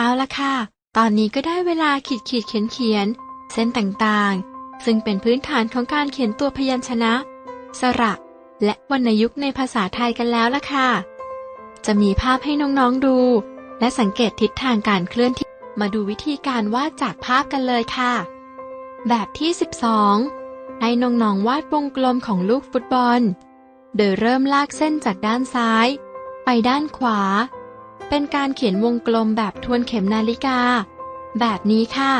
เอาละค่ะ ตอนนี้ก็ได้เวลาขีดขีดเขียนเขียน เส้นต่างๆ ซึ่งเป็นพื้นฐานของการเขียนตัวพยัญชนะ สระ และวรรณยุกต์ในภาษาไทยกันแล้วละค่ะ จะมีภาพให้น้องๆดู และสังเกตทิศทางการเคลื่อนที่ มาดูวิธีการวาดจากภาพกันเลยค่ะ แบบที่ 12 ให้น้องๆวาดวงกลมของลูกฟุตบอล โดยเริ่มลากเส้นจากด้านซ้าย ไปด้านขวา เป็นการเขียนวงกลมแบบทวนเข็มนาฬิกา แบบนี้ค่ะ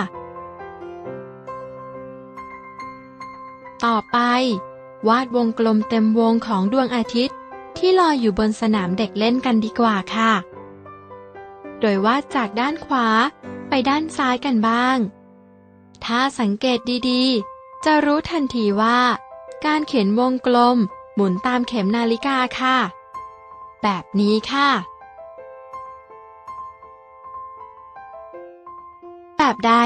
ต่อไป วาดวงกลมเต็มวงของดวงอาทิตย์ ที่ลอยอยู่บนสนามเด็กเล่นกันดีกว่าค่ะ โดยวาดจากด้านขวาไปด้านซ้ายกันบ้าง ถ้าสังเกตดีๆ จะรู้ทันทีว่า การเขียนวงกลมหมุนตามเข็มนาฬิกาค่ะ แบบนี้ค่ะ แบบใด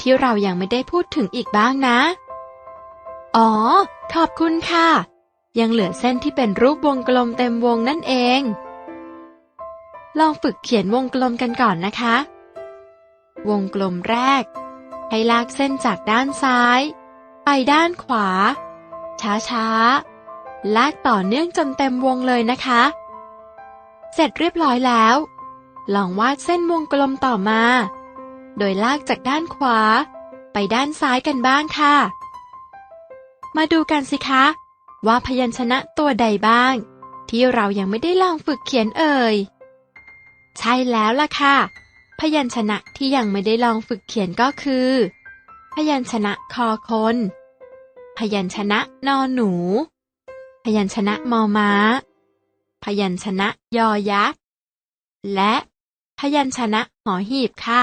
ที่เรายังไม่ได้พูดถึงอีกบ้างนะ อ๋อ ขอบคุณค่ะ ยังเหลือเส้นที่เป็นรูปวงกลมเต็มวงนั่นเอง ลองฝึกเขียนวงกลมกันก่อนนะคะ วงกลมแรก ให้ลากเส้นจากด้านซ้าย ไปด้านขวา ช้าๆ ลากต่อเนื่องจนเต็มวงเลยนะคะ เสร็จเรียบร้อยแล้ว ลองวาดเส้นวงกลมต่อมา โดยลากจากด้านขวา ไปด้านซ้ายกันบ้างค่ะ มาดูกันสิคะ ว่าพยัญชนะตัวใดบ้าง ที่เรายังไม่ได้ลองฝึกเขียนเอ่ย ใช่แล้วล่ะค่ะ พยัญชนะที่ยังไม่ได้ลองฝึกเขียนก็คือ พยัญชนะคอคน พยัญชนะนอหนู พยัญชนะมอม้า พยัญชนะยอยักษ์และพยัญชนะหอหีบค่ะ